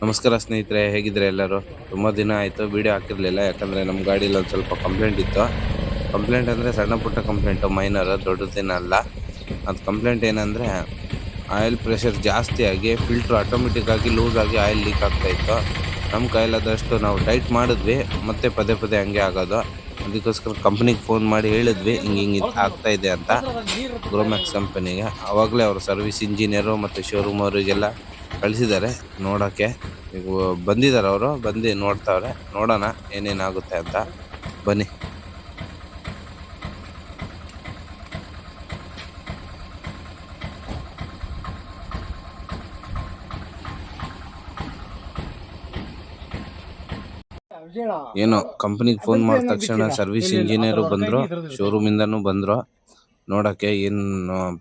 ನಮಸ್ಕಾರ ಸ್ನೇಹಿತರೆ ಹೇಗಿದ್ರೆ ಎಲ್ಲರೂ? ತುಂಬ ದಿನ ಆಯಿತು ವೀಡಿಯೋ ಹಾಕಿರಲಿಲ್ಲ, ಯಾಕಂದರೆ ನಮ್ಮ ಗಾಡೀಲಿ ಒಂದು ಸ್ವಲ್ಪ ಕಂಪ್ಲೇಂಟ್ ಇತ್ತು. ಕಂಪ್ಲೇಂಟ್ ಅಂದರೆ ಸಣ್ಣ ಪುಟ್ಟ ಕಂಪ್ಲೇಂಟು ಮೈನರ್ ದೊಡ್ಡದೇನಲ್ಲ ಅದು ಕಂಪ್ಲೇಂಟ್ ಏನಂದರೆ ಆಯಿಲ್ ಪ್ರೆಷರ್ ಜಾಸ್ತಿಯಾಗಿ ಫಿಲ್ಟ್ರ್ ಆಟೋಮೆಟಿಕ್ಕಾಗಿ ಲೂಸ್ ಆಗಿ ಆಯಿಲ್ ಲೀಕ್ ಆಗ್ತಾಯಿತ್ತು ನಮ್ಮ ಕೈಲಾದಷ್ಟು ನಾವು ಟೈಟ್ ಮಾಡಿದ್ವಿ, ಮತ್ತೆ ಪದೇ ಪದೇ ಹಂಗೆ ಆಗೋದು. ಅದಕ್ಕೋಸ್ಕರ ಕಂಪ್ನಿಗೆ ಫೋನ್ ಮಾಡಿ ಹೇಳಿದ್ವಿ, ಹಿಂಗೆ ಹಿಂಗೆ ಆಗ್ತಾ ಇದೆ ಅಂತ. ಗ್ರೋಮ್ಯಾಕ್ಸ್ ಕಂಪನಿಗೆ ಆವಾಗಲೇ ಅವರು ಸರ್ವಿಸ್ ಇಂಜಿನಿಯರು ಮತ್ತು ಶೋರೂಮ್ ಅವರಿಗೆಲ್ಲ ಕಳಿಸಿದ್ದಾರೆ ನೋಡೋಕ್ಕೆ ಈಗ ಬಂದಿದ್ದಾರೆ ಅವರು ಬಂದು ನೋಡ್ತಾವ್ರೆ. ನೋಡೋಣ ಏನೇನಾಗುತ್ತೆ ಅಂತ. ಬನ್ನಿ. ಏನು ಕಂಪನಿಗೆ ಫೋನ್ ಮಾಡಿದ ತಕ್ಷಣ ಸರ್ವಿಸ್ ಇಂಜಿನಿಯರು ಬಂದರು ಶೋರೂಮಿಂದನೂ ಬಂದರು. ನೋಡೋಕ್ಕೆ ಏನು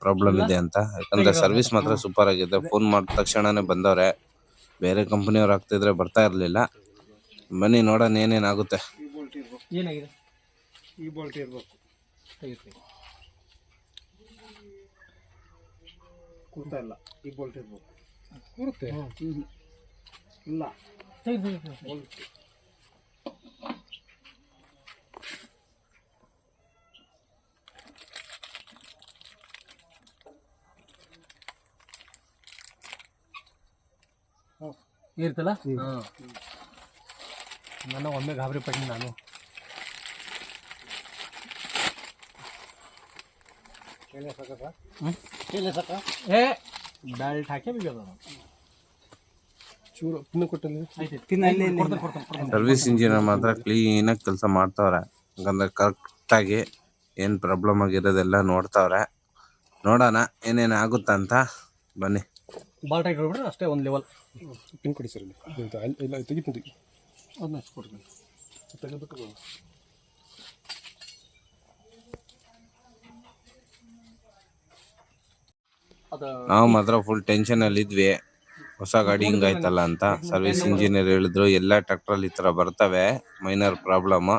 ಪ್ರಾಬ್ಲಮ್ ಇದೆ ಅಂತ. ಯಾಕಂದ್ರೆ ಸರ್ವಿಸ್ ಮಾತ್ರ ಸೂಪರ್ ಆಗಿದೆ. ಫೋನ್ ಮಾಡಿದ ತಕ್ಷಣನೇ ಬಂದವ್ರೆ. ಬೇರೆ ಕಂಪ್ನಿಯವ್ರು ಆಗ್ತಿದ್ರೆ ಬರ್ತಾ ಇರಲಿಲ್ಲ. ಬನ್ನಿ ನೋಡೋಣ ಏನೇನಾಗುತ್ತೆ. ಈ ಬೋಲ್ಟ್ ಇರ್ಬೇಕು. ಏನಾಗಿದೆ ಈ ಬೋಲ್ಟ್ ಇರ್ಬೇಕು. ತೆಗಿತೀವಿ ಕೂರ್ತಾ ಇಲ್ಲ. ಈ ಬೋಲ್ಟ್ ಇರ್ಬೇಕು ಇಲ್ಲ. ಬೋಲ್ಟ್ ಇರ್ತಲ್ಲ? ನಾನು ನನ್ನ ಒಮ್ಮೆ ಗಾಬರಿ ಪಟ್ಟಿನಿ ನಾನು. ಏ ಬೆಲ್ಟ್ ಹಾಕಿ ಬಿಗೋದು ಚೂರು ಕೊಟ್ಟಲ್ಲಿ. ಸರ್ವಿಸ್ ಇಂಜಿನಿಯರ್ ಮಾತ್ರ ಕ್ಲೀನಾಗಿ ಕೆಲಸ ಮಾಡ್ತಾವ್ರೆ. ಯಾಕಂದರೆ ಕರೆಕ್ಟಾಗಿ ಏನು ಪ್ರಾಬ್ಲಮ್ ಆಗಿರೋದೆಲ್ಲ ನೋಡ್ತಾವ್ರೆ. ನೋಡೋಣ ಏನೇನು ಆಗುತ್ತಂತ. ಬನ್ನಿ. ಬಾಲ್ ಟೈಟ್ ಹೊಡ್ಬಿಟ್ರೆ ಅಷ್ಟೇ ಒಂದು ಲೆವೆಲ್ ಪಿನ್ ಕೊಡಿ ಸರ್ ಇಲ್ಲಿ. ಇದು ಅಲ್ಲಿ- ಇಲ್ಲ ತೆಗಿತೀನಿ ತೆಗಿ ಅದನ್ನ ಕೊಡ್ತೀನಿ ತೆಗೆದ್ಬಿಟ್ಟು ಅದು ನಾವು ಮಾತ್ರ ಫುಲ್ ಟೆನ್ಷನಲ್ಲಿ ಇದ್ವಿ. ಹೊಸ ಗಾಡಿ ಹಿಂಗಾಯ್ತಲ್ಲ ಅಂತ. ಸರ್ವಿಸ್ ಇಂಜಿನಿಯರ್ ಹೇಳಿದ್ರು ಎಲ್ಲ ಟ್ರ್ಯಾಕ್ಟ್ರಲ್ಲಿ ಈ ಥರ ಬರ್ತವೆ. ಮೈನರ್ ಪ್ರಾಬ್ಲಮ್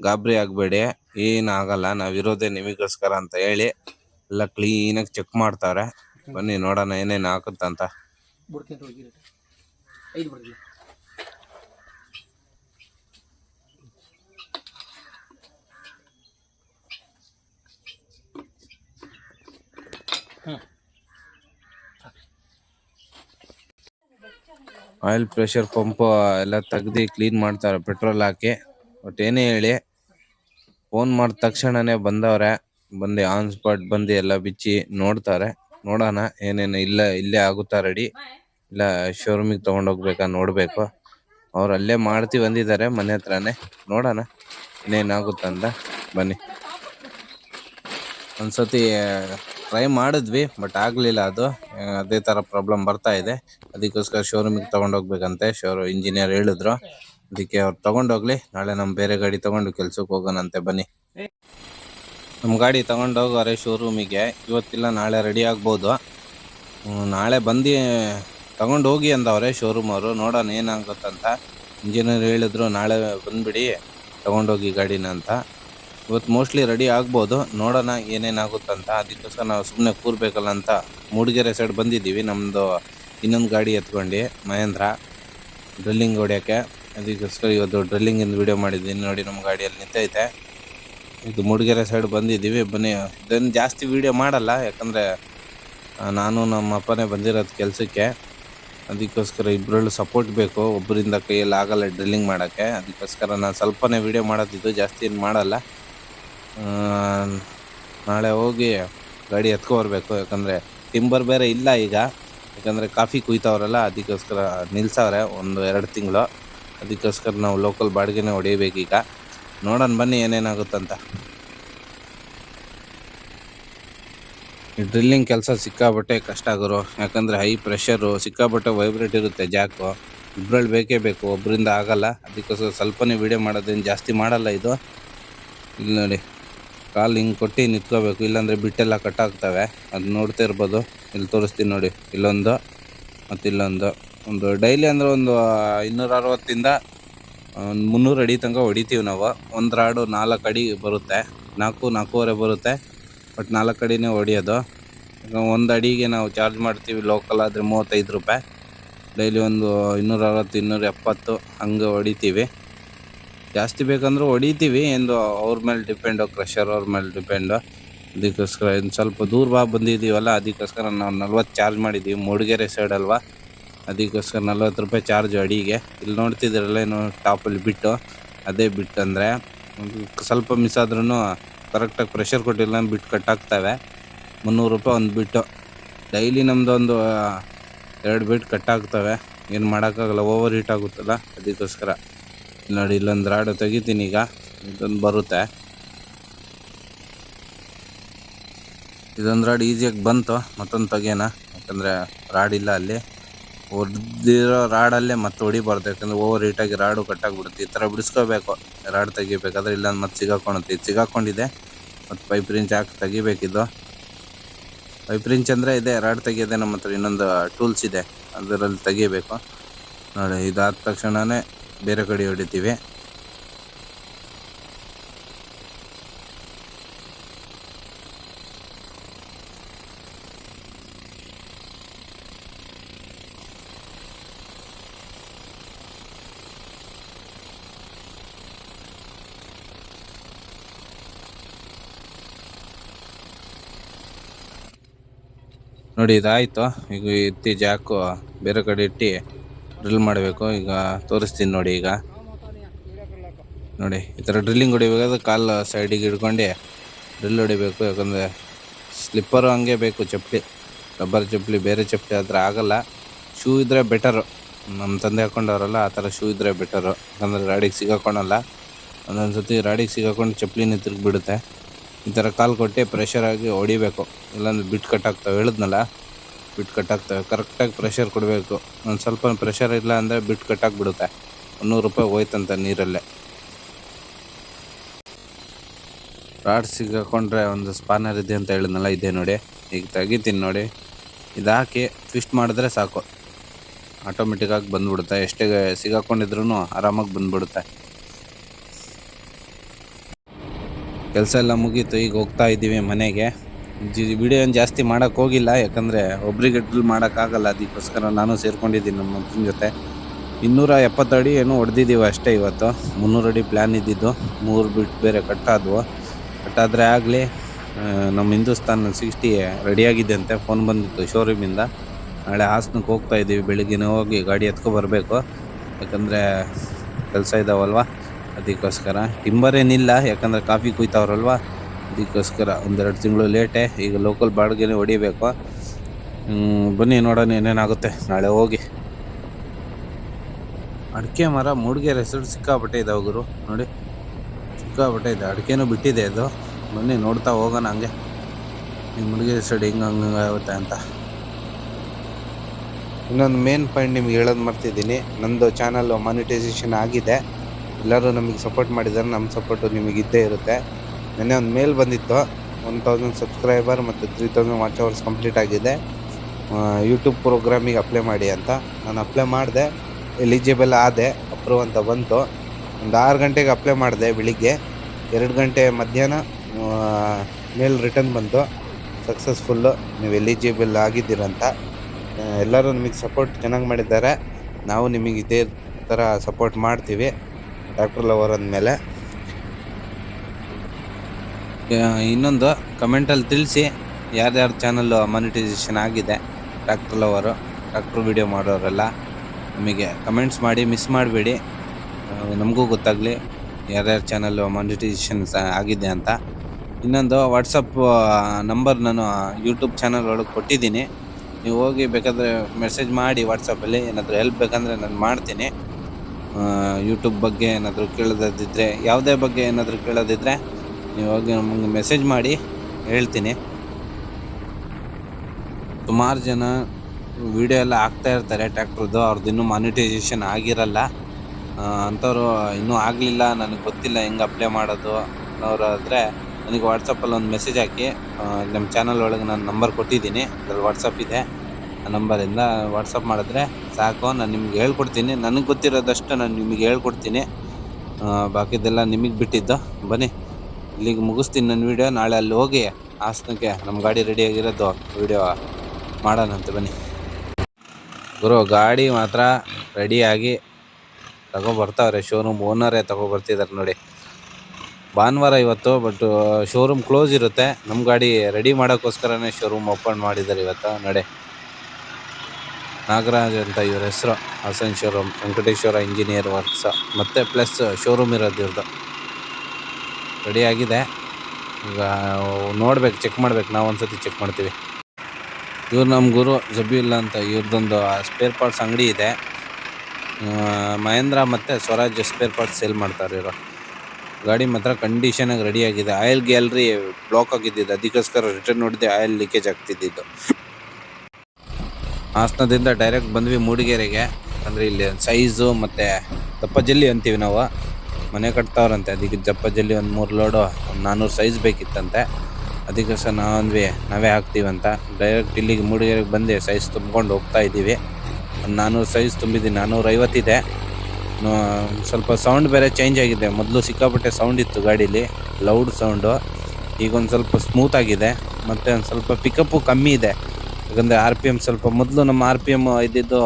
ಗಾಬರಿ ಆಗಬೇಡಿ. ಏನಾಗಲ್ಲ ನಾವಿರೋದೇ ನಿಮಗೋಸ್ಕರ ಅಂತ ಹೇಳಿ ಎಲ್ಲ ಕ್ಲೀನಾಗಿ ಚೆಕ್ ಮಾಡ್ತಾರೆ. ಬನ್ನಿ ನೋಡೋಣ ಏನೇನು ಹಾಕುತ್ತಂತ. ಆಯಿಲ್ ಪ್ರೆಷರ್ ಪಂಪ್ ಎಲ್ಲ ತೆಗ್ದು ಕ್ಲೀನ್ ಮಾಡ್ತಾರೆ ಪೆಟ್ರೋಲ್ ಹಾಕಿ. ಬಟ್ ಏನೇ ಹೇಳಿ ಫೋನ್ ಮಾಡಿದ ತಕ್ಷಣನೇ ಬಂದವ್ರೆ ಬಂದು ಆನ್ ಸ್ಪಾಟ್ ಬಂದು ಎಲ್ಲ ಬಿಚ್ಚಿ ನೋಡ್ತಾರೆ. ನೋಡೋಣ, ಏನೇನು ಇಲ್ಲ, ಇಲ್ಲೇ ಆಗುತ್ತಾ ರೆಡಿ ಇಲ್ಲ ಶೋರೂಮಿಗೆ ತೊಗೊಂಡೋಗ್ಬೇಕಾ ನೋಡಬೇಕು. ಅವ್ರು ಅಲ್ಲೇ ಮಾಡ್ತೀವಿ ಬಂದಿದ್ದಾರೆ ಮನೆ ಹತ್ರನೇ. ನೋಡೋಣ ಇನ್ನೇನಾಗುತ್ತಂತ ಬನ್ನಿ. ಒಂದ್ಸತಿ ಟ್ರೈ ಮಾಡಿದ್ವಿ ಬಟ್ ಆಗಲಿಲ್ಲ ಅದು. ಅದೇ ಥರ ಪ್ರಾಬ್ಲಮ್ ಬರ್ತಾ ಇದೆ. ಅದಕ್ಕೋಸ್ಕರ ಶೋರೂಮಿಗೆ ತೊಗೊಂಡೋಗ್ಬೇಕಂತೆ ಶೋರೂ ಇಂಜಿನಿಯರ್ ಹೇಳಿದ್ರು. ಅದಕ್ಕೆ ಅವ್ರು ತೊಗೊಂಡೋಗ್ಲಿ ನಾಳೆ ನಮ್ಮ ಬೇರೆ ಗಾಡಿ ತೊಗೊಂಡು ಕೆಲ್ಸಕ್ಕೆ ಹೋಗೋಣಂತೆ, ಬನ್ನಿ. ನಮ್ಮ ಗಾಡಿ ತೊಗೊಂಡೋಗೋರೆ ಶೋರೂಮಿಗೆ ಇವತ್ತಿಲ್ಲ, ನಾಳೆ ರೆಡಿ ಆಗ್ಬೋದು. ನಾಳೆ ಬಂದು ತಗೊಂಡು ಹೋಗಿ ಅಂದವ್ರೆ ಶೋರೂಮ್ ಅವರು. ನೋಡೋಣ ಏನಾಗುತ್ತಂತ ಇಂಜಿನಿಯರ್ ಹೇಳಿದ್ರು, ನಾಳೆ ಬಂದುಬಿಡಿ ತಗೊಂಡೋಗಿ ಗಾಡಿನ ಅಂತ. ಇವತ್ತು ಮೋಸ್ಟ್ಲಿ ರೆಡಿ ಆಗ್ಬೋದು. ನೋಡೋಣ ಏನೇನಾಗುತ್ತಂತ ಅದಕ್ಕೋಸ್ಕರ ನಾವು ಸುಮ್ಮನೆ ಕೂರ್ಬೇಕಲ್ಲ ಅಂತ. ಮೂಡಿಗೆರೆ ಸೈಡ್ ಬಂದಿದ್ದೀವಿ. ನಮ್ಮದು ಇನ್ನೊಂದು ಗಾಡಿ ಎತ್ಕೊಂಡು, ಮಹೇಂದ್ರ. ಡ್ರಿಲ್ಲಿಂಗ್ ಹೊಡ್ಯೋಕ್ಕೆ. ಅದಕ್ಕೋಸ್ಕರ ಇವತ್ತು ಡ್ರಿಲ್ಲಿಂಗಿಂದ ವಿಡಿಯೋ ಮಾಡಿದ್ದೀನಿ. ನೋಡಿ, ನಮ್ಮ ಗಾಡಿಯಲ್ಲಿ ನಿಂತೈತೆ. ಇದು ಮೂಡಿಗೆರೆ ಸೈಡ್ ಬಂದಿದ್ದೀವಿ. ಬನ್ನಿ ಇದನ್ನು ಜಾಸ್ತಿ ವೀಡಿಯೋ ಮಾಡಲ್ಲ. ಯಾಕಂದರೆ ನಾನು ನಮ್ಮ ಅಪ್ಪನೇ ಬಂದಿರೋದು ಕೆಲಸಕ್ಕೆ. ಅದಕ್ಕೋಸ್ಕರ ಇಬ್ಬರಲ್ಲೂ ಸಪೋರ್ಟ್ ಬೇಕು. ಒಬ್ಬರಿಂದ ಕೈಯಲ್ಲಿ ಆಗಲ್ಲ ಡ್ರಿಲ್ಲಿಂಗ್ ಮಾಡೋಕ್ಕೆ. ಅದಕ್ಕೋಸ್ಕರ ನಾನು ಸ್ವಲ್ಪನೇ ವೀಡಿಯೋ ಮಾಡೋದಿದ್ದು, ಜಾಸ್ತಿ ಏನು ಮಾಡಲ್ಲ. ನಾಳೆ ಹೋಗಿ ಗಾಡಿ ಎತ್ಕೊಬರ್ಬೇಕು ಯಾಕಂದರೆ ಟಿಂಬರ್ ಬೇರೆ ಇಲ್ಲ ಈಗ. ಯಾಕಂದರೆ, ಕಾಫಿ ಕುಯ್ತಾವ್ರಲ್ಲ, ಅದಕ್ಕೋಸ್ಕರ ನಿಲ್ಸವ್ರೆ, ಒಂದು ಎರಡು ತಿಂಗಳು. ಅದಕ್ಕೋಸ್ಕರ ನಾವು ಲೋಕಲ್ ಬಾಡಿಗೆನೇ ಹೊಡಿಬೇಕೀಗ ನೋಡೋಣ ಬನ್ನಿ ಏನೇನಾಗುತ್ತಂತ. ಈ ಡ್ರಿಲ್ಲಿಂಗ್ ಕೆಲಸ ಸಿಕ್ಕಾಬಟ್ಟೆ ಕಷ್ಟ ಆಗೋರು ಯಾಕಂದರೆ ಹೈ ಪ್ರೆಷರು ಸಿಕ್ಕಾಬಟ್ಟೆ ವೈಬ್ರೇಟ್ ಇರುತ್ತೆ ಜಾಕು ಇಬ್ಬರಲ್ಲಿ ಬೇಕೇ ಬೇಕು ಒಬ್ಬರಿಂದ ಆಗಲ್ಲ. ಅದಕ್ಕೋಸ್ಕರ ಸ್ವಲ್ಪನೇ ವೀಡಿಯೋ ಮಾಡೋದೇನು ಜಾಸ್ತಿ ಮಾಡಲ್ಲ ಇದು. ಇಲ್ಲಿ ನೋಡಿ, ಕಾಲು ಹಿಂಗೆ ಕೊಟ್ಟು ನಿಂತ್ಕೋಬೇಕು. ಇಲ್ಲಾಂದರೆ ಬಿಟ್ಟೆಲ್ಲ ಕಟ್ಟಾಗ್ತವೆ. ಅದು ನೋಡ್ತಾ ಇರ್ಬೋದು. ಇಲ್ಲಿ ತೋರಿಸ್ತೀನಿ ನೋಡಿ, ಇಲ್ಲೊಂದು ಮತ್ತು ಇಲ್ಲೊಂದು ಒಂದು ಡೈಲಿ ಅಂದರೆ ಒಂದು ಇನ್ನೂರ ಅರವತ್ತಿಂದ ಒಂದು ಮುನ್ನೂರು ಅಡಿ ತನಕ ಹೊಡಿತೀವಿ ನಾವು. ಒಂದು ರಾಡು ನಾಲ್ಕು ಅಡಿ ಬರುತ್ತೆ. ನಾಲ್ಕು, ನಾಲ್ಕೂವರೆ ಬರುತ್ತೆ. ಬಟ್ ನಾಲ್ಕು ಅಡಿನೇ ಹೊಡಿಯೋದು. ಒಂದು ಅಡಿಗೆ ನಾವು ಚಾರ್ಜ್ ಮಾಡ್ತೀವಿ ಲೋಕಲ್ ಆದರೆ ಮೂವತ್ತೈದು ರೂಪಾಯಿ. ಡೈಲಿ ಒಂದು ಇನ್ನೂರ ಅರವತ್ತು, ಇನ್ನೂರ ಎಪ್ಪತ್ತು ಹಂಗೆ ಹೊಡಿತೀವಿ. ಜಾಸ್ತಿ ಬೇಕಂದ್ರೆ ಹೊಡಿತೀವಿ. ಎಂದು ಅವ್ರ ಮೇಲೆ ಡಿಪೆಂಡು ಕ್ರಷರ್ ಅವ್ರ ಮೇಲೆ ಡಿಪೆಂಡು ಅದಕ್ಕೋಸ್ಕರ ಇನ್ನು ಸ್ವಲ್ಪ ದೂರ ಬಾ ಬಂದಿದ್ದೀವಲ್ಲ, ಅದಕ್ಕೋಸ್ಕರ ನಾವು ನಲ್ವತ್ತು ಚಾರ್ಜ್ ಮಾಡಿದ್ದೀವಿ. ಮೂಡಿಗೆರೆ ಸೈಡ್ ಅದಕ್ಕೋಸ್ಕರ ನಲ್ವತ್ತು ರೂಪಾಯಿ ಚಾರ್ಜ್ ಅಡಿಗೆ. ಇಲ್ಲಿ ನೋಡ್ತಿದ್ದೀರಲ್ಲ ಏನು ಟಾಪಲ್ಲಿ ಬಿಟ್ಟು, ಅದೇ ಬಿಟ್ಟು ಅಂದರೆ ಸ್ವಲ್ಪ ಮಿಸ್ ಆದ್ರೂ ಕರೆಕ್ಟಾಗಿ ಪ್ರೆಷರ್ ಕೊಟ್ಟಿಲ್ಲ ಬಿಟ್ಟು ಕಟ್ಟಾಗ್ತವೆ ಮುನ್ನೂರು ರೂಪಾಯಿ ಒಂದು ಬಿಟ್ಟು. ಡೈಲಿ ನಮ್ಮದು ಒಂದು ಎರಡು ಬಿಟ್ಟು ಕಟ್ಟಾಗ್ತವೆ ಏನು ಮಾಡೋಕ್ಕಾಗಲ್ಲ ಓವರ್ ಹೀಟ್ ಆಗುತ್ತಲ್ಲ, ಅದಕ್ಕೋಸ್ಕರ. ನೋಡಿ, ಇಲ್ಲೊಂದು ರಾಡು ತೆಗಿತೀನಿ ಈಗ. ಇದೊಂದು ಬರುತ್ತೆ. ಇದೊಂದು ರಾಡ್ ಈಸಿಯಾಗಿ ಬಂತು. ಮತ್ತೊಂದು ತೆಗಿಯೋಣ. ಯಾಕಂದರೆ ರಾಡ್ ಇಲ್ಲ ಅಲ್ಲಿ. ಹೊಡೆದಿರೋ ರಾಡಲ್ಲೇ ಮತ್ತೆ ಹೊಡಿಬಾರ್ದು, ಯಾಕಂದರೆ ಓವರ್ ಹೀಟಾಗಿ ರಾಡು ಕಟ್ಟಾಗ್ಬಿಡುತ್ತೆ ಈ ಥರ ಬಿಡಿಸ್ಕೋಬೇಕು. ರಾಡ್ ತೆಗಿಬೇಕಾದ್ರೆ ಇಲ್ಲ ಮತ್ತೆ ಸಿಗಾಕೊಳುತ್ತೆ ಸಿಗಾಕೊಂಡಿದೆ, ಮತ್ತು ಪೈಪ್ ರಿಂಚ್ ಹಾಕಿ ತೆಗಿಬೇಕಿದ್ದು ಪೈಪ್ ರಿಂಚ್ ಅಂದರೆ ಇದೆ, ರಾಡ್ ತೆಗಿಯೋದೆ ನಮ್ಮ ಹತ್ರ ಇನ್ನೊಂದು ಟೂಲ್ಸ್ ಇದೆ. ಅದರಲ್ಲಿ ತೆಗಿಬೇಕು. ನೋಡಿ, ಇದಾದ ತಕ್ಷಣವೇ ಬೇರೆ ಕಡೆ ಹೊಡಿತೀವಿ. ನೋಡಿ ಇದಾಯಿತು. ಈಗ ಎತ್ತಿ ಜಾಕು ಬೇರೆ ಕಡೆ ಇಟ್ಟು ಡ್ರಿಲ್ ಮಾಡಬೇಕು. ಈಗ ತೋರಿಸ್ತೀನಿ ನೋಡಿ ಈಗ. ನೋಡಿ, ಈ ಥರ ಡ್ರಿಲ್ಲಿಂಗ್ ಹೊಡಿಬೇಕಾದ್ರೆ ಕಾಲು ಸೈಡಿಗೆ ಹಿಡ್ಕೊಂಡು ಡ್ರಿಲ್ ಹೊಡಿಬೇಕು. ಯಾಕಂದರೆ ಸ್ಲಿಪ್ಪರು ಹಂಗೆ ಬೇಕು ಚಪ್ಪಲಿ. ರಬ್ಬರ್ ಚಪ್ಪಲಿ ಬೇರೆ ಚಪ್ಪಲಿ ಆದರೆ ಆಗಲ್ಲ. ಶೂ ಇದ್ದರೆ ಬೆಟರು ನಮ್ಮ ತಂದೆ ಹಾಕೊಂಡವರಲ್ಲ, ಆ ಥರ ಶೂ ಇದ್ದರೆ ಬೆಟರು ಯಾಕಂದರೆ ರಾಡಿಗೆ ಸಿಗಾಕೊಳಲ್ಲ ಒಂದೊಂದು ಸತಿ ರಾಡಿಗೆ ಸಿಗಾಕೊಂಡು ಚಪ್ಪಲಿನೇ ತಿರುಗಿಬಿಡುತ್ತೆ. ಈ ಥರ ಕಾಲು ಕೊಟ್ಟೆ ಪ್ರೆಷರ್ ಆಗಿ ಹೊಡಿಬೇಕು. ಇಲ್ಲಾಂದ್ರೆ ಬಿಟ್ಟು ಕಟ್ಟಾಗ್ತವೆ ಹೇಳಿದ್ನಲ್ಲ? ಬಿಟ್ಟು ಕಟ್ಟಾಗ್ತವೆ ಕರೆಕ್ಟಾಗಿ ಪ್ರೆಷರ್ ಕೊಡಬೇಕು. ಒಂದು ಸ್ವಲ್ಪ ಪ್ರೆಷರ್ ಇಲ್ಲ ಅಂದರೆ ಬಿಟ್ಟು ಕಟ್ಟಾಗ್ಬಿಡುತ್ತೆ ಮುನ್ನೂರು ರೂಪಾಯಿ ಹೋಯ್ತಂತ ನೀರಲ್ಲೇ. ರಾಡ್ ಸಿಗಾಕೊಂಡ್ರೆ ಒಂದು ಸ್ಪಾನರ್ ಇದೆ ಅಂತ ಹೇಳಿದ್ನಲ್ಲ, ಇದೆ ನೋಡಿ. ಈಗ ತೆಗಿತೀನಿ ನೋಡಿ. ಇದು ಹಾಕಿ ಟ್ವಿಸ್ಟ್ ಮಾಡಿದ್ರೆ ಸಾಕು. ಆಟೋಮೆಟಿಕ್ಕಾಗಿ ಬಂದ್ಬಿಡುತ್ತೆ. ಎಷ್ಟೇ ಸಿಗಾಕೊಂಡಿದ್ರು ಆರಾಮಾಗಿ ಬಂದ್ಬಿಡುತ್ತೆ. ಕೆಲಸ ಎಲ್ಲ ಮುಗೀತು, ಈಗ ಹೋಗ್ತಾ ಇದ್ದೀವಿ ಮನೆಗೆ. ಜಿ ವಿಡಿಯೋ ಏನು ಜಾಸ್ತಿ ಮಾಡೋಕ್ಕೆ ಹೋಗಿಲ್ಲ, ಯಾಕಂದರೆ ಒಬ್ರಿಗೆ ಮಾಡೋಕ್ಕಾಗಲ್ಲ ಅದಕ್ಕೋಸ್ಕರ ನಾನು ಸೇರ್ಕೊಂಡಿದ್ದೀನಿ ನಮ್ಮ ಜೊತೆ. ಇನ್ನೂರ ಎಪ್ಪತ್ತು ಅಡಿ ಏನೋ ಹೊಡೆದಿದ್ದೀವಿ ಅಷ್ಟೇ ಇವತ್ತು. ಮುನ್ನೂರು ಅಡಿ ಪ್ಲ್ಯಾನ್ ಇದ್ದಿದ್ದು, ಮೂರು ಬಿಟ್ಟು ಬೇರೆ ಕಟ್ಟಾದವು ಕಟ್ಟಾದರೆ ಆಗಲಿ ನಮ್ಮ ಹಿಂದೂಸ್ತಾನ್ ಸಿಕ್ಸ್ಟಿ ರೆಡಿಯಾಗಿದೆ ಅಂತೆ ಫೋನ್ ಬಂದಿತ್ತು ಶೋರೂಮಿಂದ ನಾಳೆ ಹಾಸನಕ್ಕೆ ಹೋಗ್ತಾ ಇದ್ದೀವಿ, ಬೆಳಿಗ್ಗೆನೇ ಹೋಗಿ ಗಾಡಿ ಎತ್ಕೊ ಬರಬೇಕು. ಯಾಕಂದರೆ ಕೆಲಸ ಇದಾವಲ್ವ. ಅದಕ್ಕೋಸ್ಕರ ಟಿಂಬರ್ ಏನಿಲ್ಲ ಯಾಕಂದರೆ ಕಾಫಿ ಕುಯ್ತಾವ್ರಲ್ವ? ಅದಕ್ಕೋಸ್ಕರ ಒಂದೆರಡು ತಿಂಗಳು ಲೇಟೆ, ಈಗ ಲೋಕಲ್ ಬಾಡಿಗೆನೇ ಹೊಡಿಬೇಕು. ಬನ್ನಿ ನೋಡೋಣ ಏನೇನಾಗುತ್ತೆ. ನಾಳೆ ಹೋಗಿ. ಅಡಿಕೆ ಮರ ಮೂಡಿಗೆ ಹೆಸರು ಸಿಕ್ಕಾಪಟ್ಟೆ ಇದೆ ಗುರು. ನೋಡಿ, ಸಿಕ್ಕಾಪಟ್ಟೆ ಇದೆ. ಅಡಿಕೆನೂ ಬಿಟ್ಟಿದೆ ಅದು. ಬನ್ನಿ ನೋಡ್ತಾ ಹೋಗೋಣ ಹಂಗೆ. ಈ ಮೂಡಿಗೆರೆ ಸೈಡ್ ಹಿಂಗೆ, ಹಂಗೆ ಆಗುತ್ತೆ ಅಂತ. ಇನ್ನೊಂದು ಮೇನ್ ಪಾಯಿಂಟ್ ನಿಮ್ಗೆ ಹೇಳೋದು ಮರ್ತಿದ್ದೀನಿ. ನಂದು ಚಾನಲ್ ಮಾನಿಟೈಸೇಷನ್ ಆಗಿದೆ. ಎಲ್ಲರೂ ನಮಗೆ ಸಪೋರ್ಟ್ ಮಾಡಿದ್ದಾರೆ ನಮ್ಮ ಸಪೋರ್ಟು ನಿಮಗೆ ಇದ್ದೇ ಇರುತ್ತೆ. ನೆನ್ನೆ ಒಂದು ಮೇಲ್ ಬಂದಿತ್ತು ಒನ್ ತೌಸಂಡ್ ಸಬ್ಸ್ಕ್ರೈಬರ್ ಮತ್ತು three thousand watch hours complete ಆಗಿದೆ. ಯೂಟ್ಯೂಬ್ ಪ್ರೋಗ್ರಾಮಿಗೆ ಅಪ್ಲೈ ಮಾಡಿ ಅಂತ. ನಾನು ಅಪ್ಲೈ ಮಾಡಿದೆ ಎಲಿಜಿಬಲ್ ಆದೆ ಅಪ್ರೂವ್ ಅಂತ ಬಂತು. ಒಂದು ಆರು ಗಂಟೆಗೆ ಅಪ್ಲೈ ಮಾಡಿದೆ ಬೆಳಿಗ್ಗೆ. ಎರಡು ಗಂಟೆ ಮಧ್ಯಾಹ್ನ ಮೇಲ್ ರಿಟರ್ನ್ ಬಂತು. ಸಕ್ಸಸ್ಫುಲ್ಲು ನೀವು ಎಲಿಜಿಬಲ್ ಆಗಿದ್ದೀರಂತ. ಎಲ್ಲರೂ ನಿಮಗೆ ಸಪೋರ್ಟ್ ಚೆನ್ನಾಗಿ ಮಾಡಿದ್ದಾರೆ. ನಾವು ನಿಮಗೆ ಇದೇ ಥರ ಸಪೋರ್ಟ್ ಮಾಡ್ತೀವಿ. ಡಾಕ್ಟರ್ ಲವರ್ ಅಂದಮೇಲೆ. ಇನ್ನೊಂದು ಕಮೆಂಟಲ್ಲಿ ತಿಳಿಸಿ ಯಾರ್ಯಾರ ಚಾನಲ್ಲು ಮಾನಿಟೈಸೇಷನ್ ಆಗಿದೆ ಡಾಕ್ಟರ್ ಲವರು ಡಾಕ್ಟ್ರ್ ವಿಡಿಯೋ ಮಾಡೋರೆಲ್ಲ ನಮಗೆ ಕಮೆಂಟ್ಸ್ ಮಾಡಿ ಮಿಸ್ ಮಾಡಬೇಡಿ. ನಮಗೂ ಗೊತ್ತಾಗಲಿ ಯಾರ್ಯಾರ ಚಾನಲ್ಲು ಮಾನಿಟೈಸೇಷನ್ ಆಗಿದೆ ಅಂತ. ಇನ್ನೊಂದು ವಾಟ್ಸಪ್ ನಂಬರ್ ನಾನು ಯೂಟ್ಯೂಬ್ ಚಾನಲ್ ಒಳಗೆ ಕೊಟ್ಟಿದ್ದೀನಿ. ನೀವು ಹೋಗಿ ಬೇಕಾದರೆ ಮೆಸೇಜ್ ಮಾಡಿ ವಾಟ್ಸಪ್ಪಲ್ಲಿ ಏನಾದರೂ ಹೆಲ್ಪ್ ಬೇಕಂದರೆ ನಾನು ಮಾಡ್ತೀನಿ. ಯೂಟ್ಯೂಬ್ ಬಗ್ಗೆ ಏನಾದರೂ ಕೇಳೋದಿದ್ದರೆ ಯಾವುದೇ ಬಗ್ಗೆ ಏನಾದರೂ ಕೇಳೋದಿದ್ದರೆ ನೀವು ಹೋಗಿ ನಮಗೆ ಮೆಸೇಜ್ ಮಾಡಿ, ಹೇಳ್ತೀನಿ. ಸುಮಾರು ಜನ ವಿಡಿಯೋ ಎಲ್ಲ ಹಾಕ್ತಾ ಇರ್ತಾರೆ ಟ್ಯಾಕ್ಟ್ರದ್ದು ಅವ್ರದ್ದು ಇನ್ನೂ ಮಾನಿಟೈಸೇಷನ್ ಆಗಿರಲ್ಲ. ಅಂಥವ್ರು ಇನ್ನೂ ಆಗಲಿಲ್ಲ, ನನಗೆ ಗೊತ್ತಿಲ್ಲ ಹೆಂಗೆ ಅಪ್ಲೈ ಮಾಡೋದು ಅನ್ನೋರಾದರೆ ನನಗೆ ವಾಟ್ಸಪ್ಪಲ್ಲಿ ಒಂದು ಮೆಸೇಜ್ ಹಾಕಿ ನಮ್ಮ ಚಾನಲ್ ಒಳಗೆ ನಾನು ನಂಬರ್ ಕೊಟ್ಟಿದ್ದೀನಿ. ಅದ್ರಲ್ಲಿ ವಾಟ್ಸಪ್ ಇದೆ. ನಂಬರಿಂದ ವಾಟ್ಸಪ್ ಮಾಡಿದ್ರೆ ಸಾಕು, ನಾನು ನಿಮ್ಗೆ ಹೇಳ್ಕೊಡ್ತೀನಿ. ನನಗೆ ಗೊತ್ತಿರೋದಷ್ಟು ನಾನು ನಿಮಗೆ ಹೇಳ್ಕೊಡ್ತೀನಿ. ಬಾಕಿದೆಲ್ಲ ನಿಮಗೆ ಬಿಟ್ಟಿದ್ದು. ಬನ್ನಿ, ಇಲ್ಲಿಗೆ ಮುಗಿಸ್ತೀನಿ ನನ್ನ ವೀಡಿಯೋ ನಾಳೆ ಅಲ್ಲಿ ಹೋಗಿ ಹಾಸನಕ್ಕೆ ನಮ್ಮ ಗಾಡಿ ರೆಡಿಯಾಗಿರೋದು ವೀಡಿಯೋ ಮಾಡೋಣಂತೆ ಬನ್ನಿ. ಗುರು, ಗಾಡಿ ಮಾತ್ರ ರೆಡಿಯಾಗಿ ತಗೊಬರ್ತಾವ್ರೆ ಶೋರೂಮ್ ಓನರೇ ತಗೊಬರ್ತಿದ್ದಾರೆ ನೋಡಿ. ಭಾನುವಾರ ಇವತ್ತು ಬಟ್ ಶೋರೂಮ್ ಕ್ಲೋಸ್ ಇರುತ್ತೆ. ನಮ್ಮ ಗಾಡಿ ರೆಡಿ ಮಾಡೋಕ್ಕೋಸ್ಕರನೇ ಶೋರೂಮ್ ಓಪನ್ ಮಾಡಿದ್ದಾರೆ ಇವತ್ತು. ನಡೆ. ನಾಗರಾಜ್ ಅಂತ ಇವ್ರ ಹೆಸರು. Hassan showroom. Venkateshwara engineer works. ಮತ್ತೆ ಪ್ಲಸ್ ಶೋರೂಮ್ ಇರೋದು ಇವ್ರದ್ದು ರೆಡಿಯಾಗಿದೆ ಈಗ ನೋಡ್ಬೇಕು ಚೆಕ್ ಮಾಡ್ಬೇಕು. ನಾವು ಒಂದ್ಸತಿ ಚೆಕ್ ಮಾಡ್ತೀವಿ. ಇವ್ರು ನಮ್ಮ ಗುರು ಜಬೀಲ್ ಅಂತ. ಇವ್ರದ್ದೊಂದು ಸ್ಪೇರ್ ಪಾರ್ಟ್ಸ್ ಅಂಗಡಿ ಇದೆ. ಮಹೇಂದ್ರ ಮತ್ತು ಸ್ವರಾಜ್ ಸ್ಪೇರ್ ಪಾರ್ಟ್ಸ್ ಸೇಲ್ ಮಾಡ್ತಾರೆ ಇವರು. ಗಾಡಿ ಮಾತ್ರ ಕಂಡೀಷನಾಗಿ ರೆಡಿಯಾಗಿದೆ ಆಯಿಲ್ ಗ್ಯಾಲರಿ ಬ್ಲಾಕ್ ಆಗಿದ್ದಿದ್ದು. ಅದಕ್ಕೋಸ್ಕರ ರಿಟರ್ನ್ ನೋಡಿದೆ ಆಯಿಲ್ ಲೀಕೇಜ್ ಆಗ್ತಿದ್ದಿದ್ದು. ಹಾಸನದಿಂದ ಡೈರೆಕ್ಟ್ ಬಂದ್ವಿ ಮೂಡಿಗೆರೆಗೆ. ಅಂದರೆ ಇಲ್ಲಿ ಸೈಜು ಮತ್ತು ದಪ್ಪ ಜಲ್ಲಿ ಅಂತೀವಿ ನಾವು. ಮನೆ ಕಟ್ತಾವ್ರಂತೆ. ಅದಕ್ಕೆ ದಪ್ಪ ಜಲ್ಲಿ ಒಂದು ಮೂರು ಲೋಡು ಒಂದು ನಾನ್ನೂರು ಸೈಜ್ ಬೇಕಿತ್ತಂತೆ. ಅದಕ್ಕೆ ಸಹ ನಾವಂದ್ವಿ ನಾವೇ ಹಾಕ್ತೀವಂತ. ಡೈರೆಕ್ಟ್ ಇಲ್ಲಿಗೆ ಮೂಡಿಗೆರೆಗೆ ಬಂದು ಸೈಜ್ ತುಂಬ್ಕೊಂಡು ಹೋಗ್ತಾ ಇದ್ದೀವಿ. ಒಂದು ನಾನ್ನೂರು ಸೈಜ್ ತುಂಬಿದ್ದೀನಿ ನಾನ್ನೂರ ಐವತ್ತಿದೆ ಸ್ವಲ್ಪ ಸೌಂಡ್ ಬೇರೆ ಚೇಂಜ್ ಆಗಿದೆ. ಮೊದಲು ಸಿಕ್ಕಾಪಟ್ಟೆ ಸೌಂಡ್ ಇತ್ತು ಗಾಡೀಲಿ. ಲೌಡ್ ಸೌಂಡು ಈಗ ಒಂದು ಸ್ವಲ್ಪ ಸ್ಮೂತ್ ಆಗಿದೆ. ಮತ್ತು ಒಂದು ಸ್ವಲ್ಪ ಪಿಕಪ್ಪು ಕಮ್ಮಿ ಇದೆ. ಯಾಕಂದರೆ ಆರ್ ಪಿ ಎಂ ಸ್ವಲ್ಪ ಮೊದಲು ನಮ್ಮ ಆರ್ ಪಿ ಎಂ ಇದ್ದಿದ್ದು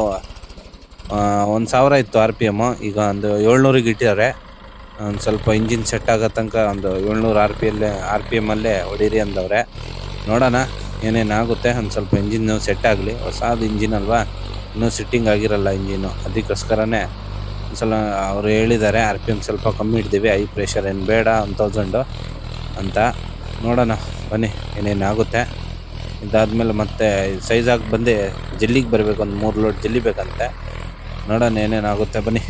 ಒಂದು ಸಾವಿರ ಇತ್ತು ಆರ್ ಪಿ ಎಮ್ಮು ಈಗ ಒಂದು ಏಳ್ನೂರಿಗೆ ಇಟ್ಟಿದ್ದಾರೆ. ಒಂದು ಸ್ವಲ್ಪ ಇಂಜಿನ್ ಸೆಟ್ ಆಗೋ ತನಕ ಒಂದು ಏಳ್ನೂರು ಆರ್ ಪಿ ಎಲ್ಲೇ ಆರ್ ಪಿ ಎಮ್ಮಲ್ಲೇ ಹೊಡೀರಿ ಅಂದವ್ರೆ. ನೋಡೋಣ, ಏನೇನಾಗುತ್ತೆ. ಒಂದು ಸ್ವಲ್ಪ ಇಂಜಿನ್ ಸೆಟ್ ಆಗಲಿ. ಹೊಸದು ಇಂಜಿನ್ ಅಲ್ವಾ? ಇನ್ನೂ ಸಿಟ್ಟಿಂಗ್ ಆಗಿರಲ್ಲ ಇಂಜಿನು ಅದಕ್ಕೋಸ್ಕರನೇ ಒಂದ್ಸಲ ಅವರು ಹೇಳಿದ್ದಾರೆ ಆರ್ ಪಿ ಎಂ ಸ್ವಲ್ಪ ಕಮ್ಮಿ ಇಡ್ತೀವಿ. ಐ ಪ್ರೆಷರ್ ಏನು ಬೇಡ ಒನ್ ತೌಸಂಡು ಅಂತ. ನೋಡೋಣ, ಬನ್ನಿ, ಏನೇನಾಗುತ್ತೆ. ಇದಾದ್ಮೇಲೆ ಮತ್ತೆ ಸೈಜ್ ಆಗಿ ಬಂದು ಜಲ್ಲಿಗೆ ಬರಬೇಕು, ಒಂದು ಮೂರು ಲೋಡ್ ಜಲ್ಲಿ ಬೇಕಂತೆ. ನೋಡೋಣ ಏನೇನಾಗುತ್ತೆ ಬನ್ನಿ.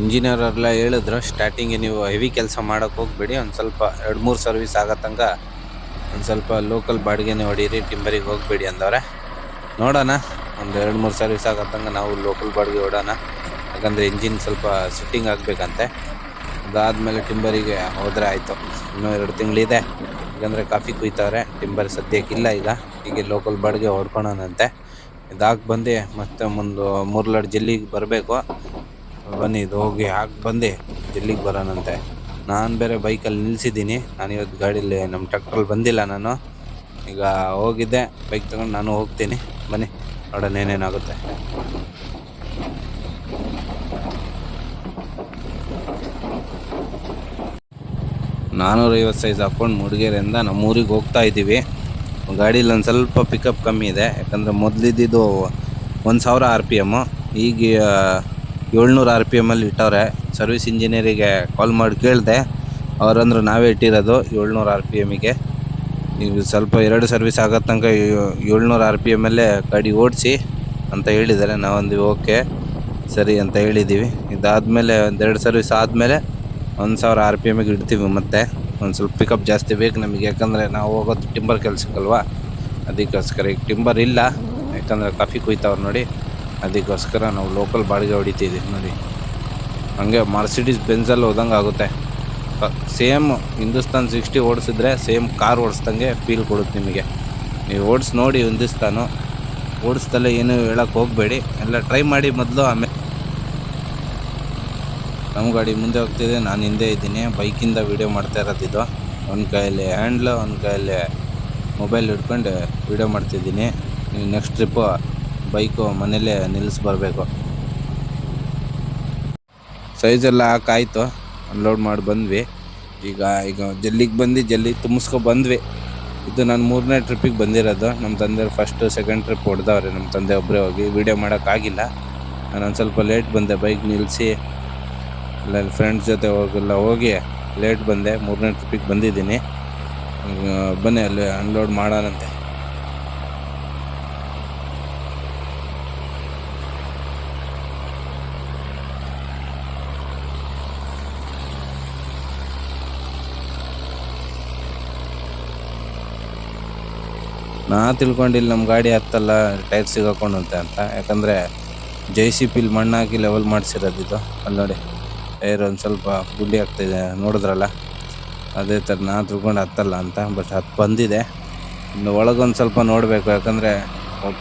ಇಂಜಿನಿಯರ್ ಎಲ್ಲ ಹೇಳಿದ್ರು ಸ್ಟಾರ್ಟಿಂಗಿಗೆ ನೀವು ಹೆವಿ ಕೆಲಸ ಮಾಡೋಕ್ಕೆ ಹೋಗ್ಬೇಡಿ, ಒಂದು ಸ್ವಲ್ಪ ಎರಡು ಮೂರು ಸರ್ವಿಸ್ ಆಗೋ ಒಂದು ಸ್ವಲ್ಪ ಲೋಕಲ್ ಬಾಡಿಗೆನೇ ಹೊಡೀರಿ ಟಿಂಬರಿಗೆ ಹೋಗಬೇಡಿ ಅಂದವ್ರೆ. ನೋಡೋಣ, ಒಂದು ಎರಡು ಮೂರು ಸರ್ವಿಸ್ ಆಗೋ ತನಕ ನಾವು ಲೋಕಲ್ ಬಾಡಿಗೆ ಹೊಡೋಣ. ಯಾಕಂದರೆ ಇಂಜಿನ್ ಸ್ವಲ್ಪ ಸಿಟ್ಟಿಂಗ್ ಆಗಬೇಕಂತೆ. ಅದಾದಮೇಲೆ ಟಿಂಬರಿಗೆ ಹೋದರೆ ಆಯಿತು. ಇನ್ನೂ ಎರಡು ತಿಂಗಳಿದೆ. ಯಾಕಂದರೆ ಕಾಫಿ ಕುಯ್ತವ್ರೆ. ಟಿಂಬರ್ ಸದ್ಯಕ್ಕಿಲ್ಲ ಈಗ. ಹೀಗೆ ಲೋಕಲ್ ಬಾಡಿಗೆ ಹೊಡ್ಕೊಳೋಣಂತೆ. ಇದಾಗಿ ಬಂದು ಮತ್ತೆ ಮುಂದೆ ಮೂರ್ಲಡ್ ಜಲ್ಲಿಗೆ ಬರಬೇಕು. ಬನ್ನಿ, ಇದು ಹೋಗಿ ಹಾಕಿ ಬಂದು ಜಲ್ಲಿಗೆ ಬರೋಣಂತೆ. ನಾನು ಬೇರೆ ಬೈಕಲ್ಲಿ ನಿಲ್ಲಿಸಿದ್ದೀನಿ ನಾನು ಇವತ್ತು ಗಾಡೀಲಿ ನಮ್ಮ ಟ್ರಕ್ಟ್ರಲ್ಲಿ ಬಂದಿಲ್ಲ ನಾನು. ಈಗ ಹೋಗಿದ್ದೆ. ಬೈಕ್ ತಗೊಂಡು ನಾನು ಹೋಗ್ತೀನಿ. ಬನ್ನಿ, ನೋಡೋಣ ಏನೇನಾಗುತ್ತೆ. ನಾನ್ನೂರೈವತ್ತು ಸೈಜ್ ಹಾಕ್ಕೊಂಡು ಮೂಡಿಗೆರೆಯಿಂದ ನಮ್ಮ ಊರಿಗೆ ಹೋಗ್ತಾ ಇದ್ದೀವಿ. ಗಾಡೀಲಿ ಒಂದು ಸ್ವಲ್ಪ ಪಿಕಪ್ ಕಮ್ಮಿ ಇದೆ. ಯಾಕಂದರೆ ಮೊದಲಿದ್ದಿದ್ದು ಒಂದು ಸಾವಿರ ಆರ್ ಪಿ ಎಮ್ಮು ಈಗ ಏಳ್ನೂರು ಆರ್ ಪಿ ಎಮ್ಮಲ್ಲಿ ಇಟ್ಟವ್ರೆ. ಸರ್ವಿಸ್ ಇಂಜಿನಿಯರಿಗೆ ಕಾಲ್ ಮಾಡಿ ಕೇಳಿದೆ. ಅವರಂದ್ರೆ ನಾವೇ ಇಟ್ಟಿರೋದು ಏಳ್ನೂರು ಆರ್ ಪಿ ಎಮ್ಮಿಗೆ ಈಗ ಸ್ವಲ್ಪ ಎರಡು ಸರ್ವಿಸ್ ಆಗೋ ತನಕ ಏಳ್ನೂರು ಆರ್ ಪಿ ಎಮ್ಮಲ್ಲೇ ಗಾಡಿ ಓಡಿಸಿ ಅಂತ ಹೇಳಿದ್ದಾರೆ. ನಾವೊಂದು ಓಕೆ, ಸರಿ ಅಂತ ಹೇಳಿದ್ದೀವಿ. ಇದಾದಮೇಲೆ ಒಂದೆರಡು ಸರ್ವಿಸ್ ಆದಮೇಲೆ ಒಂದು ಸಾವಿರ ಆರ್ ಪಿ ಎಮ್ಗೆ ಇಡ್ತೀವಿ ಮತ್ತೆ. ಒಂದು ಸ್ವಲ್ಪ ಪಿಕಪ್ ಜಾಸ್ತಿ ಬೇಕು ನಮಗೆ, ಯಾಕಂದರೆ ನಾವು ಹೋಗೋದು ಟಿಂಬರ್ ಕೆಲಸಕ್ಕಲ್ವಾ? ಅದಕ್ಕೋಸ್ಕರ ಈಗ ಟಿಂಬರ್ ಇಲ್ಲ, ಯಾಕಂದರೆ ಕಾಫಿ ಕುಯ್ತಾವ್ರು ನೋಡಿ. ಅದಕ್ಕೋಸ್ಕರ ನಾವು ಲೋಕಲ್ ಬಾಡಿಗೆ ಹೊಡಿತಿದ್ದೀವಿ ನೋಡಿ. ಹಾಗೆ ಮರ್ಸಿಡೀಸ್ ಬೆನ್ಸಲ್ಲಿ ಹೋದಂಗೆ ಆಗುತ್ತೆ. ಸೇಮ್ ಹಿಂದೂಸ್ತಾನ್ ಸಿಕ್ಸ್ಟಿ ಓಡಿಸಿದ್ರೆ ಸೇಮ್ ಕಾರ್ ಓಡಿಸ್ದಂಗೆ ಫೀಲ್ ಕೊಡುತ್ತೆ ನಿಮಗೆ. ನೀವು ಓಡಿಸಿ ನೋಡಿ ಹಿಂದೂಸ್ತಾನು. ಓಡಿಸ್ದಲ್ಲೇ ಏನೂ ಹೇಳೋಕ್ಕೆ ಹೋಗಬೇಡಿ. ಎಲ್ಲ ಟ್ರೈ ಮಾಡಿ ಮೊದಲು ಆಮೇಲೆ ನಮ್ಮ ಗಾಡಿ ಮುಂದೆ ಹೋಗ್ತಿದೆ, ನಾನು ಹಿಂದೆ ಇದ್ದೀನಿ. ಬೈಕಿಂದ ವೀಡಿಯೋ ಮಾಡ್ತಾ ಇರೋದಿದ್ದು ಒಂದು ಕೈಯಲ್ಲಿ ಹ್ಯಾಂಡ್ಲು ಒಂದು ಕೈಯಲ್ಲಿ ಮೊಬೈಲ್ ಹಿಡ್ಕೊಂಡು ವೀಡಿಯೋ ಮಾಡ್ತಿದ್ದೀನಿ. ನೆಕ್ಸ್ಟ್ ಟ್ರಿಪ್ಪು ಬೈಕು ಮನೇಲೇ ನಿಲ್ಲಿಸಿ ಬರಬೇಕು. ಸೈಜೆಲ್ಲ ಹಾಕಾಯಿತು. ಅನ್ಲೋಡ್ ಮಾಡಿ ಬಂದ್ವಿ. ಈಗ ಈಗ ಜಲ್ಲಿಗೆ ಬಂದು ಜಲ್ಲಿ ತುಂಬಿಸ್ಕೊ ಬಂದ್ವಿ. ಇದು ನಾನು ಮೂರನೇ ಟ್ರಿಪ್ಪಿಗೆ ಬಂದಿರೋದು. ನಮ್ಮ ತಂದೆ ಫಸ್ಟು ಸೆಕೆಂಡ್ ಟ್ರಿಪ್ ಹೊಡೆದವ್ರೆ. ನಮ್ಮ ತಂದೆ ಒಬ್ಬರೇ ಹೋಗಿ ವೀಡಿಯೋ ಮಾಡೋಕ್ಕಾಗಿಲ್ಲ ನಾನು ಒಂದು ಸ್ವಲ್ಪ ಲೇಟ್ ಬಂದೆ. ಬೈಕ್ ನಿಲ್ಲಿಸಿ ಎಲ್ಲ ಫ್ರೆಂಡ್ಸ್ ಜೊತೆ ಹೋಗೆಲ್ಲ, ಹೋಗಿ ಲೇಟ್ ಬಂದೆ, ಮೂರನೇ ಟ್ರಿಪ್ಪಿಗೆ ಬಂದಿದ್ದೀನಿ. ಬನ್ನಿ ಅಲ್ಲಿ ಅನ್ಲೋಡ್ ಮಾಡೋಣಂತೆ. ನಾ ತಿಳ್ಕೊಂಡಿಲ್ಲ ನಮ್ಮ ಗಾಡಿ ಹತ್ತಲ್ಲ ಟೈರ್ ಸಿಗಾಕೊಂಡಂತೆ ಅಂತ. ಯಾಕಂದರೆ ಜೆ ಸಿ ಪಿಲ್ ಮಣ್ಣಾಕಿ ಲೆವೆಲ್ ಮಾಡಿಸಿರೋದಿದ್ದು ಅಲ್ಲಿ ನೋಡಿ. ಟೈರ್ ಒಂದು ಸ್ವಲ್ಪ ಗುಂಡಿ ಆಗ್ತಿದೆ ನೋಡಿದ್ರಲ್ಲ? ಅದೇ ಥರ ನಾನು ತಿಳ್ಕೊಂಡು ಹತ್ತಲ್ಲ ಅಂತ ಬಟ್ ಹತ್ತು ಬಂದಿದೆ. ಇನ್ನು ಒಳಗೊಂದು ಸ್ವಲ್ಪ ನೋಡಬೇಕು, ಯಾಕಂದರೆ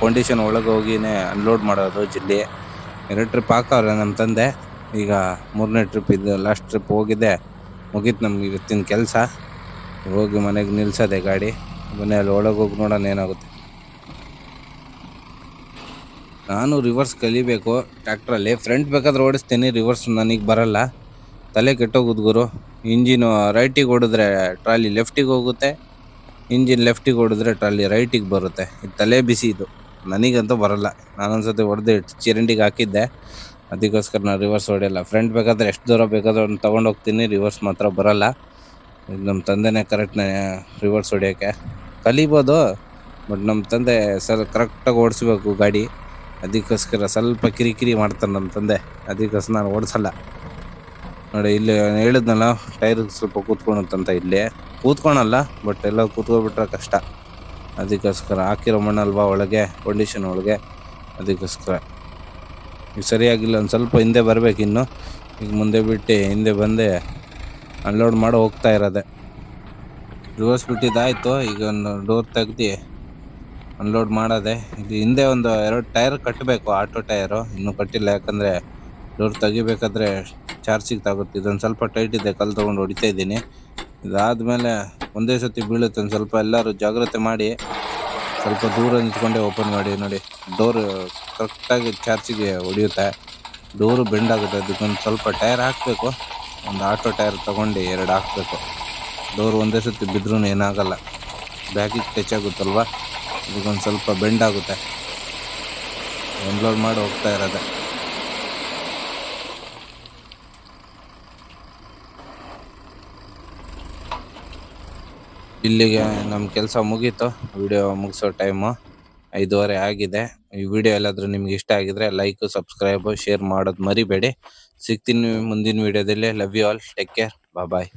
ಕಂಡೀಷನ್ ಒಳಗೆ ಹೋಗಿನೇ ಅನ್ಲೋಡ್ ಮಾಡೋದು ಜಿಲ್ಲೆ. ಎರಡು ಟ್ರಿಪ್ ಹಾಕವ್ರೆ ನಮ್ಮ ತಂದೆ. ಈಗ ಮೂರನೇ ಟ್ರಿಪ್ ಇದು ಲಾಸ್ಟ್ ಟ್ರಿಪ್ ಹೋಗಿದೆ. ಮುಗೀತು ನಮ್ಗೆ ಇವತ್ತಿನ ಕೆಲಸ. ಹೋಗಿ ಮನೆಗೆ ನಿಲ್ಸೋದೆ ಗಾಡಿ. ಮನೆಯಲ್ಲಿ ಒಳಗೆ ಹೋಗಿ ನೋಡೋಣ ಏನಾಗುತ್ತೆ? ನಾನು ರಿವರ್ಸ್ ಕಲಿಬೇಕು ಟ್ಯಾಕ್ಟ್ರಲ್ಲಿ ಫ್ರಂಟ್ ಬೇಕಾದ್ರೆ ಓಡಿಸ್ತೀನಿ ರಿವರ್ಸ್ ನನಗೆ ಬರಲ್ಲ. ತಲೆ ಕೆಟ್ಟೋಗುದು ಗುರು. ಇಂಜಿನು ರೈಟಿಗೆ ಓಡಿದ್ರೆ ಟ್ರಾಲಿ ಲೆಫ್ಟಿಗೆ ಹೋಗುತ್ತೆ. ಇಂಜಿನ್ ಲೆಫ್ಟಿಗೆ ಓಡಿದ್ರೆ ಟ್ರಾಲಿ ರೈಟಿಗೆ ಬರುತ್ತೆ. ಇದು ತಲೆ ಬಿಸಿ ಇದು. ನನಗಂತೂ ಬರಲ್ಲ. ನಾನೊಂದ್ಸತಿ ಹೊಡೆದು ಚಿರಂಡಿಗೆ ಹಾಕಿದ್ದೆ. ಅದಕ್ಕೋಸ್ಕರ ನಾನು ರಿವರ್ಸ್ ಹೊಡೆಯಲ್ಲ. ಫ್ರಂಟ್ ಬೇಕಾದ್ರೆ ಎಷ್ಟು ದೂರ ಬೇಕಾದ್ರೂ ಅವ್ನು ತೊಗೊಂಡೋಗ್ತೀನಿ ರಿವರ್ಸ್ ಮಾತ್ರ ಬರಲ್ಲ. ಇದು ನಮ್ಮ ತಂದೆನೇ ಕರೆಕ್ಟ್ ರಿವರ್ಸ್ ಹೊಡೆಯೋಕ್ಕೆ. ಕಲಿಬೋದು ಬಟ್ ನಮ್ಮ ತಂದೆ ಸರ್ ಕರೆಕ್ಟಾಗಿ ಓಡಿಸ್ಬೇಕು ಗಾಡಿ. ಅದಕ್ಕೋಸ್ಕರ ಸ್ವಲ್ಪ ಕಿರಿಕಿರಿ ಮಾಡ್ತಾನೆ ನಮ್ಮ ತಂದೆ. ಅದಕ್ಕೋಸ್ಕರ ನಾನು ಓಡಿಸಲ್ಲ. ನೋಡಿ, ಇಲ್ಲಿ ಹೇಳಿದ್ನಲ್ಲ, ಟೈರ್ ಸ್ವಲ್ಪ ಕೂತ್ಕೊಳುತ್ತಂತ ಇಲ್ಲಿ. ಕೂತ್ಕೊಳಲ್ಲ ಬಟ್ ಎಲ್ಲ ಕೂತ್ಕೊಬಿಟ್ರೆ ಕಷ್ಟ. ಅದಕ್ಕೋಸ್ಕರ ಹಾಕಿರೋ ಮಣ್ಣಲ್ವಾ ಒಳಗೆ ಕಂಡೀಷನ್ ಒಳಗೆ? ಅದಕ್ಕೋಸ್ಕರ. ಈಗ ಸರಿಯಾಗಿಲ್ಲ, ಒಂದು ಸ್ವಲ್ಪ ಹಿಂದೆ ಬರಬೇಕು ಇನ್ನು. ಈಗ ಮುಂದೆ ಬಿಟ್ಟು ಹಿಂದೆ ಬಂದೆ ಅನ್ಲೋಡ್ ಮಾಡಿ ಹೋಗ್ತಾ ಇರೋದೆ. ರಿವರ್ಸ್ ಬಿಟ್ಟಿದ್ದಾಯಿತು, ಈಗ ಒಂದು ಡೋರ್ ತೆಗ್ದು ಅನ್ಲೋಡ್ ಮಾಡೋದೆ ಇಲ್ಲಿ ಹಿಂದೆ ಒಂದು ಎರಡು ಟೈರ್ ಕಟ್ಟಬೇಕು, ಆಟೋ ಟೈರು, ಇನ್ನೂ ಕಟ್ಟಿಲ್ಲ, ಯಾಕಂದರೆ ಡೋರ್ ತೆಗಿಬೇಕಾದ್ರೆ ಚಾರ್ಜಿಗೆ ತಾಗುತ್ತೆ ಇದೊಂದು ಸ್ವಲ್ಪ ಟೈಟ್ ಇದೆ, ಕಲ್ಲು ತೊಗೊಂಡು ಹೊಡಿತಾ ಇದ್ದೀನಿ. ಇದಾದಮೇಲೆ ಒಂದೇ ಸತಿ ಬೀಳುತ್ತೆ, ಒಂದು ಸ್ವಲ್ಪ ಎಲ್ಲರೂ ಜಾಗ್ರತೆ ಮಾಡಿ, ಸ್ವಲ್ಪ ದೂರ ನಿಂತ್ಕೊಂಡೆ ಓಪನ್ ಮಾಡಿ, ನೋಡಿ, ಡೋರು ಕರೆಕ್ಟಾಗಿ ಚಾರ್ಜಿಗೆ ಹೊಡಿಯುತ್ತೆ. ಡೋರು ಬೆಂಡ್ ಆಗುತ್ತೆ, ಅದಕ್ಕೊಂದು ಸ್ವಲ್ಪ ಟೈರ್ ಹಾಕಬೇಕು, ಒಂದು ಆಟೋ ಟೈರ್ ತೊಗೊಂಡು ಎರಡು ಹಾಕಬೇಕು. ಡೋರ್ ಒಂದೇ ಸತಿ ಬಿದ್ದರೂ ಏನಾಗಲ್ಲ ಬ್ಯಾಗಿಗೆ ಟಚ್ ಆಗುತ್ತಲ್ವ? ಇದಕ್ಕೊಂದು ಸ್ವಲ್ಪ ಬೆಂಡ್ ಆಗುತ್ತೆ. ಎನ್ಲೋಡ್ ಮಾಡಿ ಹೋಗ್ತಾ ಇರೋದೆ. ಇಲ್ಲಿಗೆ ನಮ್ಮ ಕೆಲಸ ಮುಗೀತು. ವಿಡಿಯೋ ಮುಗಿಸೋ ಟೈಮು ಐದುವರೆ ಆಗಿದೆ. ಈ ವಿಡಿಯೋ ಎಲ್ಲಾದರೂ ನಿಮ್ಗೆ ಇಷ್ಟ ಆಗಿದ್ರೆ ಲೈಕು ಸಬ್ಸ್ಕ್ರೈಬು ಶೇರ್ ಮಾಡೋದು ಮರಿಬೇಡಿ. ಸಿಗ್ತೀನಿ ಮುಂದಿನ ವಿಡಿಯೋದಲ್ಲಿ. Love you all take care bye